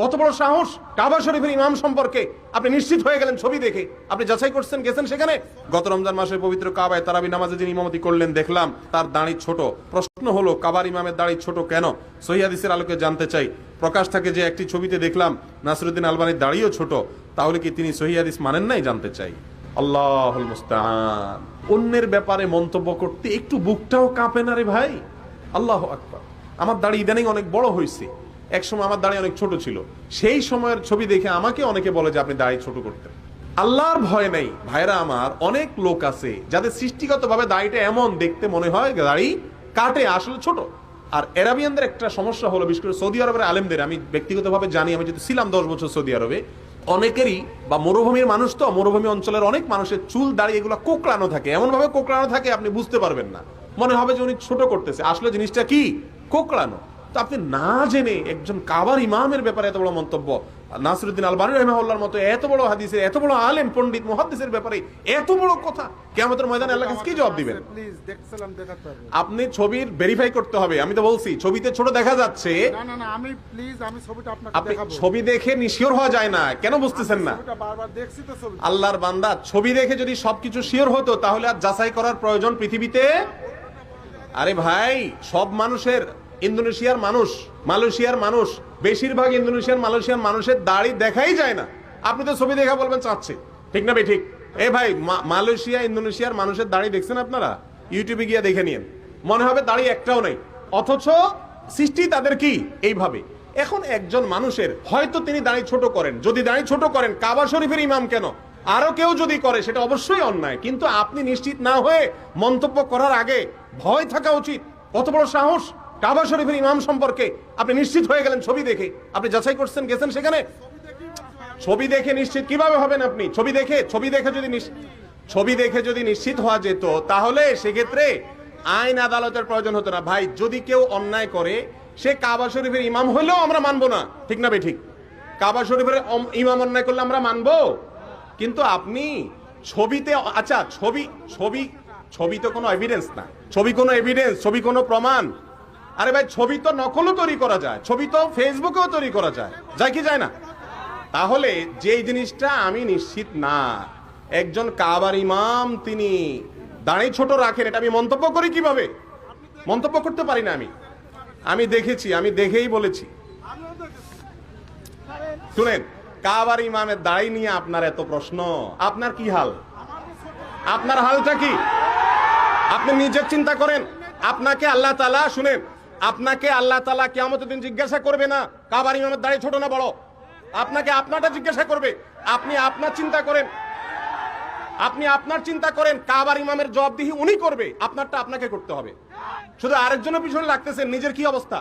কত বড় সাহস? কাবা শরীফের ইমাম সম্পর্কে। আপনি নিশ্চিত হয়ে গেলেন ছবি দেখে। আপনি যাচাই করছেন, গেছেন সেখানে? গত রমজান মাসে পবিত্র কাবায় তারাবি নামাজে যিনি ইমামতি করলেন, দেখলাম তার দাড়ি ছোট। প্রশ্ন হলো, কাবার ইমামের দাড়ি ছোট কেন? সহিয়াদিসের আলোকে জানতে চাই। প্রকাশ থাকে যে একটি ছবিতে দেখলাম, নাসরুদ্দিন আলবানির দাড়িও ছোট। তাহলে কি তিনি সহিয়াদিস মানেন নাই জানতে চাই? আল্লাহ মুস্তান অন্যের ব্যাপারে মন্তব্য করতে একটু বুকটাও কাঁপে না রে ভাই। আল্লাহ আকবার। আমার দাড়ি ইদানিং অনেক বড় হয়েছে একসময় আমার দাড়ি অনেক ছোট ছিল। সেই সময়ের ছবি দেখে আমাকে অনেকে বলে যে আপনি দাড়ি ছোট করতেন। আল্লাহর ভয় নেই। ভাইরা আমার, অনেক লোক আছে যাদের সৃষ্টিগতভাবে দাড়িটা এমন দেখতে মনে হয় দাড়ি কাটে, আসলে ছোট। আর এরাবিয়ানদের একটা সমস্যা হলো, বিশেষ করে সৌদি আরবের আলেমদের, আমি ব্যক্তিগতভাবে জানি, আমি যেহেতু ছিলাম দশ বছর সৌদি আরবে, অনেকেরই বা মরুভূমির মানুষ তো, মরুভূমি অঞ্চলের অনেক মানুষের চুল, দাড়ি এগুলো কোকড়ানো থাকে। এমন ভাবে কোকড়ানো থাকে, আপনি বুঝতে পারবেন না। মনে হবে যে উনি ছোট করতেছে। আসলে জিনিসটা কি? কোকড়ানো। তো আপনি না জেনে একজন কাবার ইমামের ব্যাপারে এত বড় মন্তব্য। নাসরুদ্দিন আলবানী রহমাউল্লাহর মতো এত বড় হাদিসের এত বড় আলেম পণ্ডিত মুহাদ্দিসের ব্যাপারে এত বড় কথা কেমতের ময়দানে আল্লাহ কাছে কি জবাব দিবেন? আপনি ছবির ভেরিফাই করতে হবে আমি তো বলছি ছবিতে ছোট দেখা যাচ্ছে। আমি প্লিজ আমি ছবিটা আপনি ছবি দেখে নিশিওর হওয়া যায় না কেন বুঝতেছেন না? আল্লাহর বান্দা ছবি দেখে যদি সবকিছু শিওর হতো তাহলে আর যাচাই করার প্রয়োজন পৃথিবীতে? আরে ভাই সব মানুষের ইন্দোনেশিয়ার মানুষ, মালয়েশিয়ার মানুষ, বেশিরভাগ ইন্দোনেশিয়ার মালয়েশিয়ার মানুষের দাড়ি দেখাই যায় না। আপনি তো ছবি দেখা বলবেন চাচ্ছে। ঠিক না বে ঠিক? এ ভাই মালয়েশিয়া, ইন্দোনেশিয়ার মানুষের দাড়ি দেখছেন আপনারা? ইউটিউবে গিয়ে দেখে নিন মনে হবে দাড়ি একটাও নেই। অথচ সৃষ্টি তাদের কি? এইভাবে। এখন একজন মানুষের, হয়তো তিনি দাড়ি ছোট করেন। যদি দাড়ি ছোট করেন, কাবা শরীফের ইমাম কেন? আরও কেউ যদি করে, সেটা অবশ্যই অন্যায়। কিন্তু আপনি নিশ্চিত না হয়ে মন্তব্য করার আগে ভয় থাকা উচিত। কত বড় সাহস? কাবা শরীফের ইমাম সম্পর্কে আপনি নিশ্চিত হয়ে গেলেন ছবি দেখে। আপনি যাচাই করছেন, গেছেন সেখানে? ছবি দেখে নিশ্চিত। কীভাবে হবেন আপনি? ছবি দেখে ছবি দেখে যদি ছবি দেখে যদি নিশ্চিত হওয়া যেত, তাহলে সেক্ষেত্রে আইন আদালতের প্রয়োজন হতো না। ভাই, যদি কেউ অন্যায় করে, সে কাবা শরীফের ইমাম হলেও আমরা মানবো না। ঠিক না ঠিক? কাবা শরীফের ইমাম অন্যায় করলে আমরা মানবো? কিন্তু আপনি ছবিতে আচ্ছা ছবি ছবি ছবি তো কোনো এভিডেন্স না। ছবি কোনো এভিডেন্স ছবি কোনো প্রমাণ। আরে ভাই, ছবি তো নকলও তৈরি করা যায়, ছবি তো ফেসবুকেও তৈরি করা যায়। যায় কি যায় না? তাহলে যেই জিনিসটা আমি নিশ্চিত না, একজন কাবার ইমাম তিনি দাঁড়িয়ে ছোট রাখেন, এটা আমি মন্তব্য করি কীভাবে? মন্তব্য করতে পারি না আমি। আমি দেখেছি, আমি দেখেই বলেছি। শুনেন, কাবার ইমামের দাঁড়িয়ে নিয়ে আপনার এত প্রশ্ন, আপনার কি হাল? আপনার হালটা কি? আপনি নিজের চিন্তা করেন, আপনাকে আল্লাহ তালা শুনেন আপনাকে আল্লাহ তালা কেমন দিন জিজ্ঞাসা করবে না, কাবার ইমামের দাঁড়িয়ে ছোট না বড়? আপনাকে আপনারটা জিজ্ঞাসা করবে, আপনি আপনার চিন্তা করেন। আপনি আপনার চিন্তা করেন, কাবার ইমামের জবাবদিহি উনি করবে, আপনারটা আপনাকে করতে হবে। শুধু আরেকজনের পিছনে লাগতেছে, নিজের কি অবস্থা?